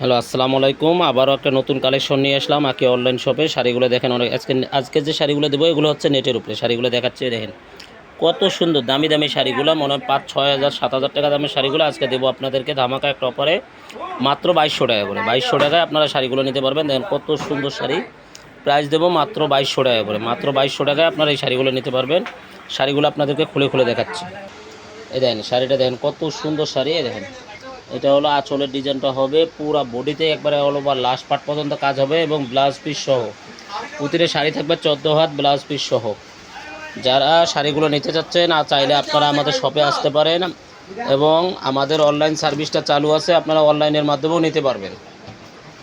Hello, আসসালামু আলাইকুম। আবারও একটা নতুন কালেকশন নিয়ে আসলাম। আকি অনলাইন শপে শাড়িগুলো দেখেন অনেক আজকে আজকে যে শাড়িগুলো দেবো, এগুলো হচ্ছে নেটের উপরে। শাড়িগুলো দেখাচ্ছে দেখেন। কত সুন্দর দামি দামি শাড়িগুলো, মনে হয় পাঁচ, ছয় হাজার, সাত হাজার টাকা দামের শাড়িগুলো আজকে দেবো আপনাদেরকে ধামাকা একটা অফারে মাত্র বাইশশো টাকা করে। বাইশশো টাকায় আপনারা শাড়িগুলো নিতে পারবেন। দেখেন কত সুন্দর শাড়ি। প্রাইস দেবো মাত্র বাইশশো টাকা করে। মাত্র বাইশশো টাকায় আপনারা এই শাড়িগুলো নিতে পারবেন। শাড়িগুলো আপনাদেরকে খুলে খুলে দেখাচ্ছে। এই দেখেন, শাড়িটা দেখেন কত সুন্দর শাড়ি, এই দেখেন। এটা হলো আঁচলের ডিজাইনটা হবে, পুরো বডিতে একবারে হলো বা লাস্ট পার্ট পর্যন্ত কাজ হবে এবং ব্লাউজ পিস সহ। পুতিরে শাড়ি থাকবে চোদ্দ হাত ব্লাউজ পিস সহ। যারা শাড়িগুলো নিতে চাচ্ছেন আর চাইলে আপনারা আমাদের শপে আসতে পারেন এবং আমাদের অনলাইন সার্ভিসটা চালু আছে, আপনারা অনলাইনের মাধ্যমেও নিতে পারবেন।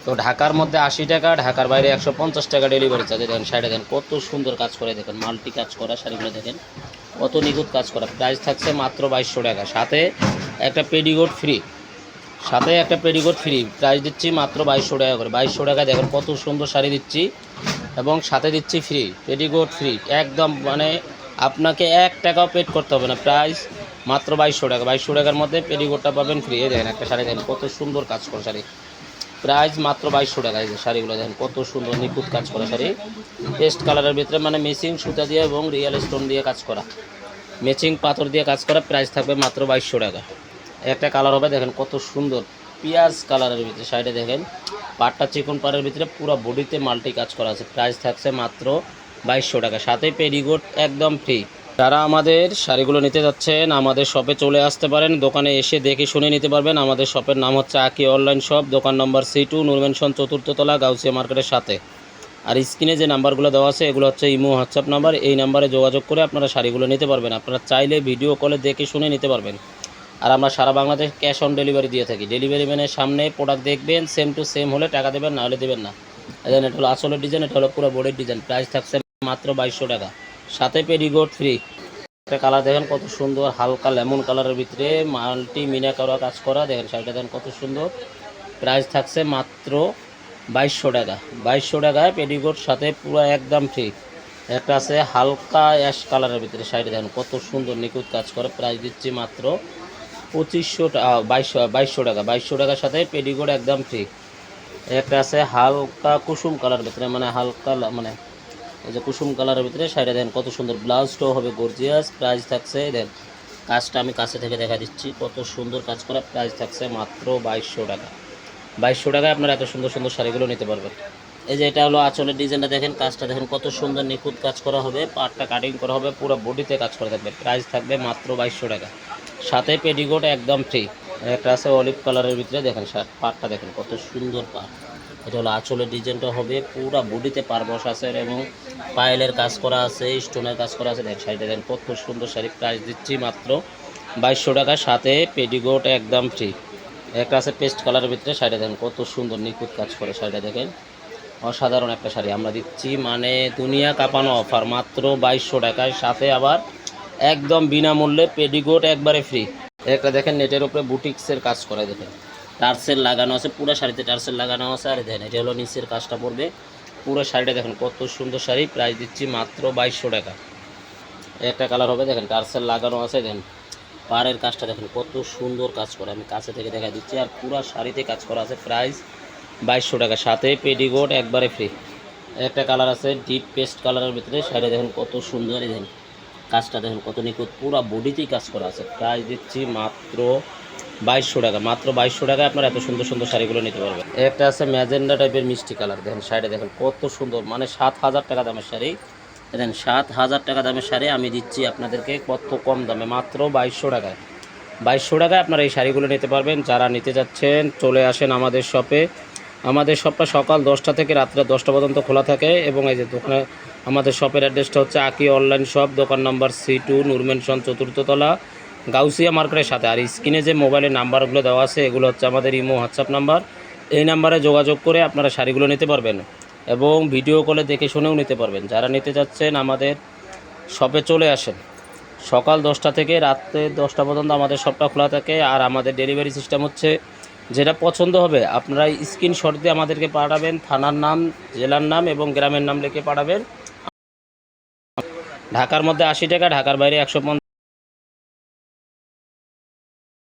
তো ঢাকার মধ্যে আশি টাকা, ঢাকার বাইরে একশো পঞ্চাশ টাকা ডেলিভারি চার্জে দেখেন শাড়ি দেখেন, কত সুন্দর কাজ করে দেখেন মাল্টি কাজ করা শাড়িগুলো দেখেন, কত নিখুঁত কাজ করা। প্রাইস থাকছে মাত্র বাইশশো টাকা। সাথে একটা পেডিগোট ফ্রি সাথে একটা পেডিকোট ফ্রি প্রাইস দিচ্ছি মাত্র বাইশশো টাকা করে। বাইশশো টাকায় দেখেন কত সুন্দর শাড়ি দিচ্ছি এবং সাথে দিচ্ছি ফ্রি পেডিকোট ফ্রি একদম মানে আপনাকে এক টাকাও পেড করতে হবে না। প্রাইস মাত্র বাইশশো টাকা। বাইশশো টাকার মধ্যে পেডিকোটটা পাবেন ফ্রি দেখেন একটা শাড়ি, দেখেন কত সুন্দর কাজ করা শাড়ি। প্রাইস মাত্র বাইশশো টাকা। এই শাড়িগুলো দেখেন কত সুন্দর নিখুঁত কাজ করা শাড়ি। পেস্ট কালারের ভিতরে মানে মেসিং সুতা দিয়ে এবং রিয়েল স্টোন দিয়ে কাজ করা। ম্যাচিং পাথর দিয়ে কাজ করা। প্রাইস থাকবে মাত্র বাইশশো টাকা। একটা কালার হবে, দেখেন কত সুন্দর, পিঁয়াজ কালারের ভিতরে সাইডে দেখেন, পাটটা চিকন পাড়ের ভিতরে, পুরো বডিতে মাল্টি কাজ করা আছে প্রাইস থাকছে মাত্র বাইশশো টাকা, সাথে পেরিগোট একদম ফ্রি যারা আমাদের শাড়িগুলো নিতে যাচ্ছেন, আমাদের শপে চলে আসতে পারেন, দোকানে এসে দেখে শুনে নিতে পারবেন, আমাদের শপের নাম হচ্ছে আকি অনলাইন শপ দোকান নম্বর সি টু নুরমেনশন চতুর্থতলা গাউসিয়া মার্কেটের সাথে। আর স্ক্রিনে যে নাম্বারগুলো দেওয়া আছে, এগুলো হচ্ছে ইমো, হোয়াটসঅ্যাপ নাম্বার, এই নাম্বারে যোগাযোগ করে আপনারা শাড়িগুলো নিতে পারবেন, আপনারা চাইলে ভিডিও কলে দেখে শুনে নিতে পারবেন। আর আমরা সারা বাংলাদেশ ক্যাশ অন ডেলিভারি দিয়ে থাকি। ডেলিভারি ম্যানের সামনে প্রোডাক্ট দেখবেন সেম টু সেম হলে টাকা দেবেন, না হলে দেবেন না। এখানে এটা হলো আসলের ডিজাইন এটা হলো পুরো বোর্ডের ডিজাইন প্রাইস থাকছে মাত্র বাইশশো টাকা। সাথে পেরিগোট ফ্রি একটা কালার দেখেন কত সুন্দর, হালকা লেমন কালারের ভিতরে মাল্টি মিনা করা কাজ করা। দেখেন শাড়িটা দেখেন কত সুন্দর। প্রাইস থাকছে মাত্র বাইশশো টাকা। বাইশশো টাকায় পেডিকোট সাথে পুরো একদম ঠিক একটা আছে হালকা অ্যাশ কালারের ভিতরে শাড়ি দেখেন কত সুন্দর, নিখুঁত কাজ করে। প্রাইস দিচ্ছি মাত্র পঁচিশশো বাইশশো বাইশশো টাকা। বাইশশো টাকার সাথে পেডিকোট একদম ঠিক। একটা আছে হালকা কুসুম কালার ভিতরে মানে হালকা মানে এই যে কুসুম কালারের ভিতরে শাড়িটা দেন, কত সুন্দর ব্লাউজটাও হবে গর্জিয়াস প্রাইস থাকছে। দেন, কাজটা আমি কাছে থেকে দেখা দিচ্ছি, কত সুন্দর কাজ করা প্রাইস থাকছে মাত্র বাইশশো টাকা। বাইশশো টাকায় আপনারা এত সুন্দর সুন্দর শাড়িগুলো নিতে পারবেন। এই যে এটা হলো আঁচলের ডিজাইনটা দেখেন, কাজটা দেখেন কত সুন্দর নিখুঁত কাজ করা হবে, পাটটা কাটিং করা হবে, পুরো বডিতে কাজ করা থাকবে। প্রাইস থাকবে মাত্র বাইশশো টাকা। সাথে পেডিকোট একদম ফ্রি একটা আছে অলিভ কালারের ভিতরে, দেখেন শার্ট পাটটা দেখেন কত সুন্দর পাট এটা হলো আঁচলের ডিজাইনটা হবে, পুরো বডিতে পার বসা আছে এবং পায়েলের কাজ করা আছে স্টোনের কাজ করা আছে। দেখেন শাড়িটা দেখেন কত সুন্দর শাড়ি প্রাইস দিচ্ছি মাত্র বাইশশো টাকা। সাথে পেডিকোট একদম ফ্রি একটা আছে পেস্ট কালারের ভিতরে, শাড়িটা দেখেন কত সুন্দর নিখুঁত কাজ করে শাড়িটা দেখেন। অসাধারণ একটা শাড়ি আমরা দিচ্ছি মানে দুনিয়া কাঁপানো অফার মাত্র বাইশশো টাকায়। সাথে আবার একদম বিনামূল্যে পেডিকোট একবারে ফ্রি একটা দেখেন নেটের উপরে বুটিক্সের কাজ করে, দেখেন। টার্সেল লাগানো আছে, পুরো শাড়িতে টার্সেল লাগানো আছে। আর দেখেন, এটা হলো নিচের কাজটা পড়বে। পুরো শাড়িটা দেখেন, কত সুন্দর শাড়ি। প্রাইস দিচ্ছি মাত্র বাইশশো টাকা। একটা কালার হবে, দেখেন, টার্সেল লাগানো আছে, দেখেন। পাড়ের কাজটা দেখেন, কত সুন্দর কাজ করে। আমি কাছে থেকে দেখা দিচ্ছি, আর পুরো শাড়িতে কাজ করা আছে, প্রাইস বাইশশো টাকা। সাথে পেডিগোট একবারে ফ্রি একটা কালার আছে ডিপ পেস্ট কালারের ভিতরে। শাড়ি দেখেন, কত সুন্দর দেখেন। কাজটা দেখেন কত নিখুঁত, পুরো বডিতেই কাজ করা আছে। প্রাইস দিচ্ছি মাত্র বাইশশো টাকা, মাত্র বাইশশো টাকায় আপনারা এত সুন্দর সুন্দর শাড়িগুলো নিতে পারবেন। একটা আছে ম্যাজেন্ডা টাইপের মিষ্টি কালার, দেখেন শাড়ি দেখেন কত সুন্দর মানে সাত হাজার টাকা দামের শাড়ি। দেখেন সাত হাজার টাকা দামের শাড়ি আমি দিচ্ছি আপনাদেরকে কত কম দামে, মাত্র বাইশশো টাকায়। বাইশশো টাকায় আপনারা এই শাড়িগুলো নিতে পারবেন। যারা নিতে যাচ্ছেন, চলে আসেন আমাদের শপে আমাদের শপটা সকাল দশটা থেকে রাত্রে দশটা পর্যন্ত খোলা থাকে এবং এই যে দোকানে আমাদের শপের অ্যাড্রেসটা হচ্ছে আকি অনলাইন শপ, দোকান নম্বর সি টু নুরমেনশন চতুর্থতলা গাউসিয়া মার্কেটের সাথে। আর স্ক্রিনে যে মোবাইলের নাম্বারগুলো দেওয়া আছে, এগুলো হচ্ছে আমাদের ইমো, হোয়াটসঅ্যাপ নাম্বার। এই নাম্বারে যোগাযোগ করে আপনারা শাড়িগুলো নিতে পারবেন এবং ভিডিও কলে দেখে শুনেও নিতে পারবেন। যারা নিতে যাচ্ছেন আমাদের শপে চলে আসেন। সকাল দশটা থেকে রাত্রে দশটা পর্যন্ত আমাদের শপটা খোলা থাকে আর আমাদের ডেলিভারি সিস্টেম হচ্ছে যেটা পছন্দ হবে, আপনারা স্ক্রিনশট দিয়ে আমাদেরকে পাঠাবেন, থানার নাম, জেলার নাম এবং গ্রামের নাম লিখে পাঠাবেন। ঢাকার মধ্যে আশি টাকা ঢাকার বাইরে একশো